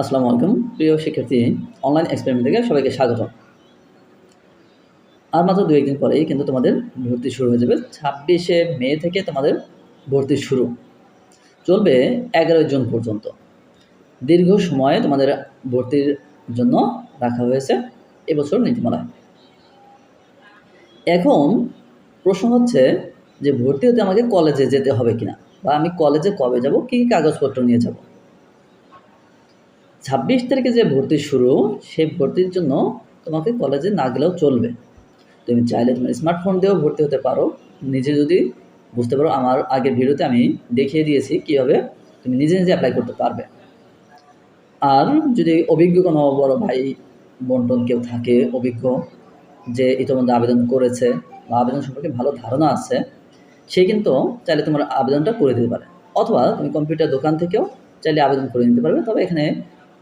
আসসালামু আলাইকুম। প্রিয় শিক্ষার্থী অনলাইন এক্সপেরিমেন্ট থেকে সবাইকে স্বাগত। আর মাত্র দু একদিন পরেই কিন্তু তোমাদের ভর্তি শুরু হয়ে যাবে। ছাব্বিশে মে থেকে তোমাদের ভর্তি শুরু। চলবে এগারোই জুন পর্যন্ত। দীর্ঘ সময় তোমাদের ভর্তির জন্য রাখা হয়েছে এবছর নীতিমালায়। এখন প্রশ্ন হচ্ছে যে ভর্তি হতে আমাকে কলেজে যেতে হবে কিনা? বা আমি কলেজে কবে যাব? কী কী কাগজপত্র নিয়ে যাব? ছাব্বিশ তারিখে যে ভর্তি শুরু, সেই ভর্তির জন্য তোমাকে কলেজে না গেলেও চলবে। তুমি চাইলে তোমার স্মার্টফোন দিয়েও ভর্তি হতে পারো। নিজে যদি বুঝতে পারো, আমার আগের ভিডিওতে আমি দেখিয়ে দিয়েছি কীভাবে তুমি নিজে নিজে অ্যাপ্লাই করতে পারবে। আর যদি অভিজ্ঞ কোনো বড় ভাই বন্টন কেউ থাকে, অভিজ্ঞ যে ইতিমধ্যে আবেদন করেছে বা আবেদন সম্পর্কে ভালো ধারণা আছে, সে কিন্তু চাইলে তোমার আবেদনটা করে দিতে পারে। অথবা তুমি কম্পিউটার দোকান থেকেও চাইলে আবেদন করে নিতে পারবে। তবে এখানে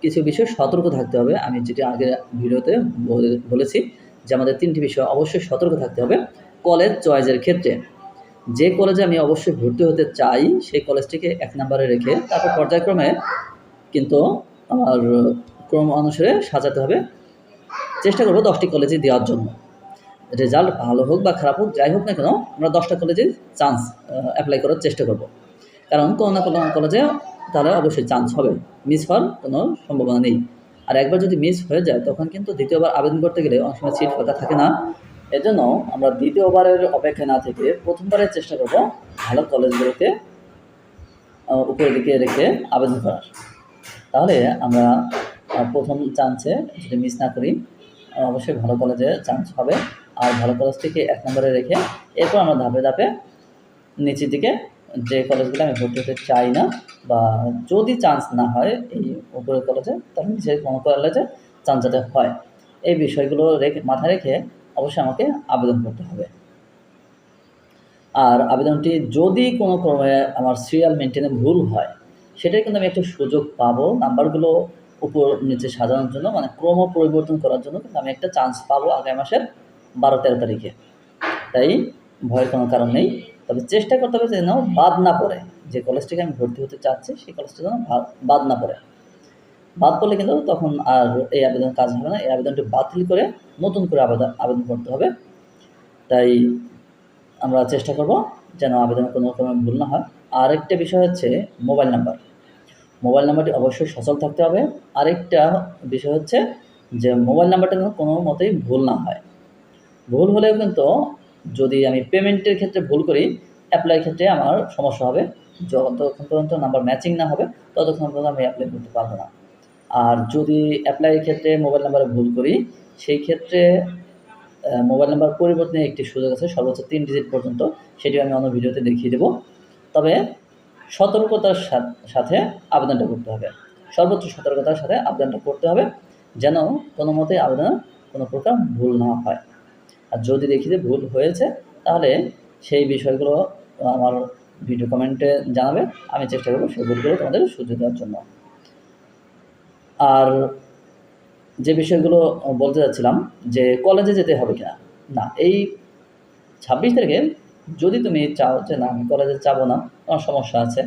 কিছু বিষয় সতর্ক থাকতে হবে। আমি যেটা আগে ভিডিওতে বলে- বলেছি যে আমাদের তিনটি বিষয় অবশ্যই সতর্ক থাকতে হবে। কলেজ চয়েসের ক্ষেত্রে যে কলেজে আমি অবশ্যই ভর্তি হতে চাই, সেই কলেজটিকে এক নম্বরে রেখে তারপর পর্যায়ক্রমে কিন্তু আমার ক্রম অনুসারে সাজাতে হবে। চেষ্টা করব দশটি কলেজে দেওয়ার জন্য। রেজাল্ট ভালো হোক বা খারাপ হোক, যাই হোক না কেন, আমরা দশটা কলেজে চান্স অ্যাপ্লাই করার চেষ্টা করব। কারণ কোনো না কোনো কলেজে তাহলে অবশ্যই চান্স হবে। মিস হওয়ার কোনো সম্ভাবনা নেই। আর একবার যদি মিস হয়ে যায়, তখন কিন্তু দ্বিতীয়বার আবেদন করতে গেলে অনেক সময় সিট ফাঁকা থাকে না। এজন্য আমরা দ্বিতীয়বারের অপেক্ষা না থেকে প্রথমবারের চেষ্টা করব ভালো কলেজগুলোকে উপরের দিকে রেখে আবেদন করার। তাহলে আমরা প্রথম চান্সে যদি মিস না করি অবশ্যই ভালো কলেজে চান্স হবে। আর ভালো কলেজ থেকে এক নম্বরে রেখে এরপর আমরা ধাপে ধাপে নিচের দিকে যে কলেজগুলো আমি ভর্তি হতে চাই না বা যদি চান্স না হয় এই উপরের কলেজে তাহলে নিচের কোনো কলেজে চান্স যাতে হয়। এই বিষয়গুলো রেখে, মাথায় রেখে অবশ্যই আমাকে আবেদন করতে হবে। আর আবেদনটি যদি কোনো ক্রমে আমার সিরিয়াল মেনটেনে ভুল হয়, সেটাই কিন্তু আমি একটা সুযোগ পাবো। নাম্বারগুলো উপর নিচে সাজানোর জন্য মানে ক্রম পরিবর্তন করার জন্য কিন্তু আমি একটা চান্স পাবো আগামী মাসের বারো তেরো তারিখে। তাই ভয়ের কোনো কারণ নেই। তবে চেষ্টা করতে হবে যেন বাদ না পড়ে। যে কলেজটিকে আমি ভর্তি হতে চাচ্ছি, সেই কলেজটা যেন বাদ না পড়ে। বাদ পড়লে কিন্তু তখন আর এই আবেদন কাজ হবে না। এই আবেদনটি বাতিল করে নতুন করে আবেদন আবেদন করতে হবে। তাই আমরা চেষ্টা করব যেন আবেদনে কোনো রকমের ভুল না হয়। আরেকটা বিষয় হচ্ছে মোবাইল নাম্বার। মোবাইল নাম্বারটি অবশ্যই সচল থাকতে হবে। আরেকটা বিষয় হচ্ছে যে মোবাইল নাম্বারটা যেন কোনো মতেই ভুল না হয়। ভুল হলেও কিন্তু যদি আমি পেমেন্টের ক্ষেত্রে ভুল করি অ্যাপ্লাইয়ের ক্ষেত্রে আমার সমস্যা হবে। যতক্ষণ পর্যন্ত নাম্বার ম্যাচিং না হবে, ততক্ষণ পর্যন্ত আমি অ্যাপ্লাই করতে পারব না। আর যদি অ্যাপ্লাইয়ের ক্ষেত্রে মোবাইল নাম্বারে ভুল করি, সেই ক্ষেত্রে মোবাইল নাম্বার পরিবর্তনের একটি সুযোগ আছে, সর্বোচ্চ তিন ডিজিট পর্যন্ত সেটি আমি অন্য ভিডিওতে দেখিয়ে দেবো। তবে সতর্কতার সাথে আবেদনটা করতে হবে। সর্বোচ্চ সতর্কতার সাথে আবেদনটা করতে হবে, যেন কোনো মতে আবেদন কোনো প্রকার ভুল না হয়। আর যদি দেখি যে ভুল হয়েছে, তাহলে সেই বিষয়গুলো আমার ভিডিও কমেন্টে জানাবে। আমি চেষ্টা করব সেই ভুলগুলো তোমাদের শুধরে দেওয়ার জন্য। আর যে বিষয়গুলো বলতে যাচ্ছিলাম যে কলেজে যেতে হবে কিনা, না, এই ছাব্বিশ তারিখে যদি তুমি চাও যে না, আমি কলেজে যাব না, আমার সমস্যা আছে।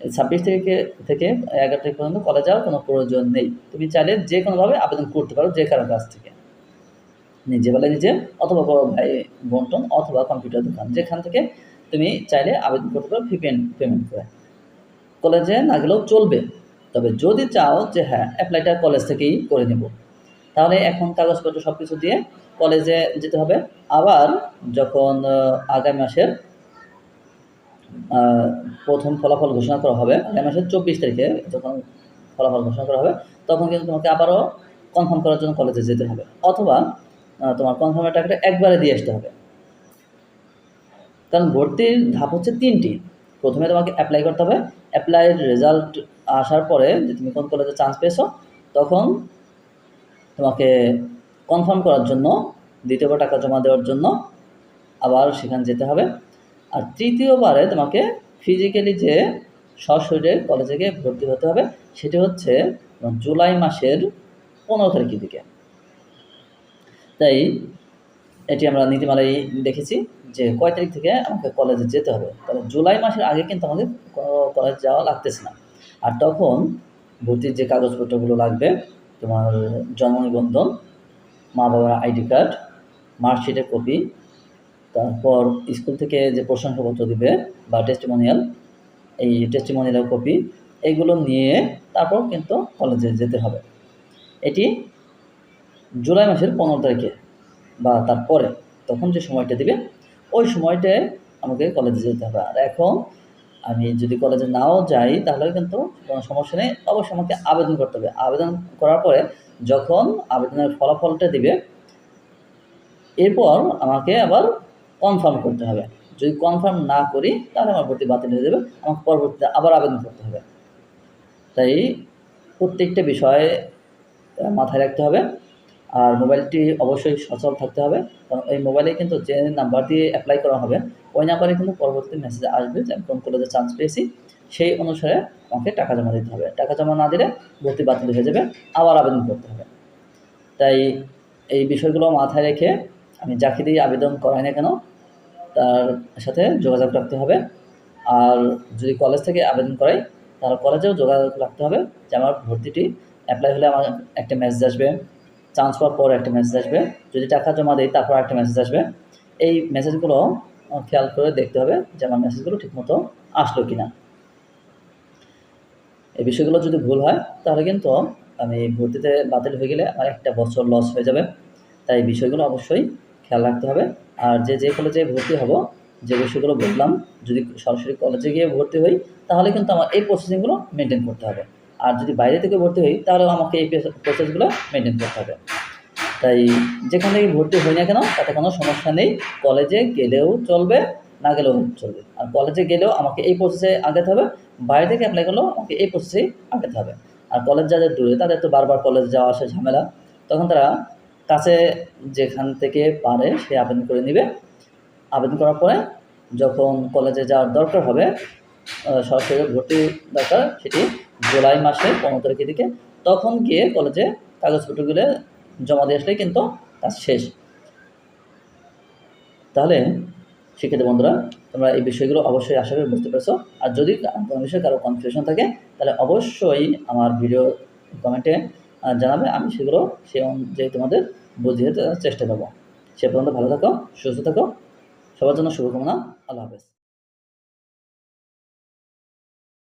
ছাব্বিশ তারিখে থেকে এগারো তারিখ পর্যন্ত কলেজ যাওয়ার কোনো প্রয়োজন নেই। তুমি চাইলে যে কোনোভাবে আবেদন করতে পারো যে কারও কাছ থেকে। নিজে বলে নিজে অথবা বড় ভাই বন্টন অথবা কম্পিউটার দোকান। যেখান থেকে তুমি চাইলে আবেদন করতে পারো ফি পেমেন্ট করে। কলেজে না গেলেও চলবে। তবে যদি চাও যে হ্যাঁ অ্যাপ্লাইটা কলেজ থেকেই করে নেব। তাহলে এখন কাগজপত্র সব কিছু দিয়ে কলেজে যেতে হবে। আবার যখন আগামী মাসের প্রথম ফলাফল ঘোষণা করা হবে, আগামী মাসের চব্বিশ তারিখে যখন ফলাফল ঘোষণা করা হবে, তখন কিন্তু তোমাকে আবারও কনফার্ম করার জন্য কলেজে যেতে হবে। অথবা তোমার কনফার্মের টাকাটা একবারে দিয়ে আসতে হবে। কারণ ভর্তির ধাপ হচ্ছে তিনটি। প্রথমে তোমাকে অ্যাপ্লাই করতে হবে। অ্যাপ্লাইয়ের রেজাল্ট আসার পরে যে তুমি কোন কলেজে চান্স পেয়েছ, তখন তোমাকে কনফার্ম করার জন্য, দ্বিতীয়বার টাকা জমা দেওয়ার জন্য আবার সেখানে যেতে হবে। আর তৃতীয়বারে তোমাকে ফিজিক্যালি যে সশরীরে কলেজে গিয়ে ভর্তি হতে হবে, সেটি হচ্ছে জুলাই মাসের পনেরো তারিখের দিকে। তাই এটি আমরা নীতিমালায় দেখেছি যে কয় তারিখ থেকে আমাকে কলেজে যেতে হবে। তাহলে জুলাই মাসের আগে কিন্তু আমাদের কলেজ যাওয়া লাগতেছে না। আর তখন ভর্তির যে কাগজপত্রগুলো লাগবে, তোমার জন্ম নিবন্ধন, মা বাবার আইডি কার্ড, মার্কশিটের কপি, তারপর স্কুল থেকে যে প্রশংসাপত্র দিবে বা টেস্টিমোনিয়াল এই টেস্টিমোনিয়ালের কপি এইগুলো নিয়ে তারপর কিন্তু কলেজে যেতে হবে। এটি জুলাই মাসের পনেরো তারিখে বা তারপরে তখন যে সময়টা দিবে, ওই সময়টায় আমাকে কলেজে যেতে হবে। আর এখন আমি যদি কলেজে নাও যাই, তাহলে কিন্তু কোনো সমস্যা নেই। অবশ্যই আমাকে আবেদন করতে হবে। আবেদন করার পরে যখন আবেদনের ফলাফলটা দিবে, এরপর আমাকে আবার কনফার্ম করতে হবে। যদি কনফার্ম না করি, তাহলে আমার ভর্তি বাতিল হয়ে যাবে। আমাকে পরবর্তীতে আবার আবেদন করতে হবে। তাই প্রত্যেকটা বিষয়ে মাথায় রাখতে হবে। আর মোবাইলটি অবশ্যই সচল থাকতে হবে। কারণ ওই মোবাইলে কিন্তু যে নাম্বার দিয়ে অ্যাপ্লাই করা হবে, ওই নাম্বারে কিন্তু পরবর্তী মেসেজ আসবে যে আমি কোন কলেজে চান্স পেয়েছি, সেই অনুসারে আমাকে টাকা জমা দিতে হবে। টাকা জমা না দিলে ভর্তি বাতিল হয়ে যাবে, আবার আবেদন করতে হবে। তাই এই বিষয়গুলো মাথায় রেখে আমি যাকে দিয়ে আবেদন করাই না কেন, তার সাথে যোগাযোগ রাখতে হবে। আর যদি কলেজ থেকে আবেদন করাই, তাহলে কলেজেও যোগাযোগ রাখতে হবে যে আমার ভর্তিটি অ্যাপ্লাই হলে আমার একটা মেসেজ আসবে। চান্স পাওয়ার পর একটা মেসেজ আসবে। যদি টাকা জমা দিই, তারপর একটা মেসেজ আসবে। এই মেসেজগুলো খেয়াল করে দেখতে হবে যে আমার মেসেজগুলো ঠিকমতো আসলো কি না এই বিষয়গুলো যদি ভুল হয়, তাহলে কিন্তু আমি ভর্তিতে বাতিল হয়ে গেলে আমার একটা বছর লস হয়ে যাবে। তাই এই বিষয়গুলো অবশ্যই খেয়াল রাখতে হবে। আর যে যে কলেজে ভর্তি হব, যে বিষয়গুলো বললাম, যদি সরাসরি কলেজে গিয়ে ভর্তি হই, তাহলে কিন্তু আমার এই প্রসেসিংগুলো মেনটেন করতে হবে। আর যদি বাইরে থেকে ভর্তি হই, তাহলেও আমাকে এই প্রসেসগুলো মেনটেন করতে হবে। তাই যেখান থেকে ভর্তি হই না কেন, তাতে কোনো সমস্যা নেই। কলেজে গেলেও চলবে, না গেলেও চলবে। আর কলেজে গেলেও আমাকে এই প্রসেসে আগাতে হবে। বাইরে থেকে অ্যাপ্লাই করলেও আমাকে এই প্রসেসেই আগাতে হবে। আর কলেজ যাদের দূরে, তাদের তো বারবার কলেজ যাওয়া আসা ঝামেলা। তখন তারা কাছে যেখান থেকে পারে, সে আবেদন করে নেবে। আবেদন করার পরে যখন কলেজে যাওয়ার দরকার হবে আহ, সরাসরি ভর্তি দরকার সেটি জুলাই মাসের পনেরো তারিখের দিকে। তখন গিয়ে কলেজে কাগজপত্রগুলো জমা দিয়ে আসলেই কিন্তু কাজ শেষ। তাহলে শিক্ষিত বন্ধুরা তোমরা এই বিষয়গুলো অবশ্যই আশা করি বুঝতে পেরেছ। আর যদি কোনো বিষয়ে কারও কনফিউশন থাকে তাহলে অবশ্যই আমার ভিডিও কমেন্টে জানাবে। আমি সেগুলো সে অনুযায়ী তোমাদের বুঝিয়ে চেষ্টা করব। সে পর্যন্ত ভালো থাকো সুস্থ থাকো। সবার জন্য শুভকামনা। আল্লাহ হাফেজ।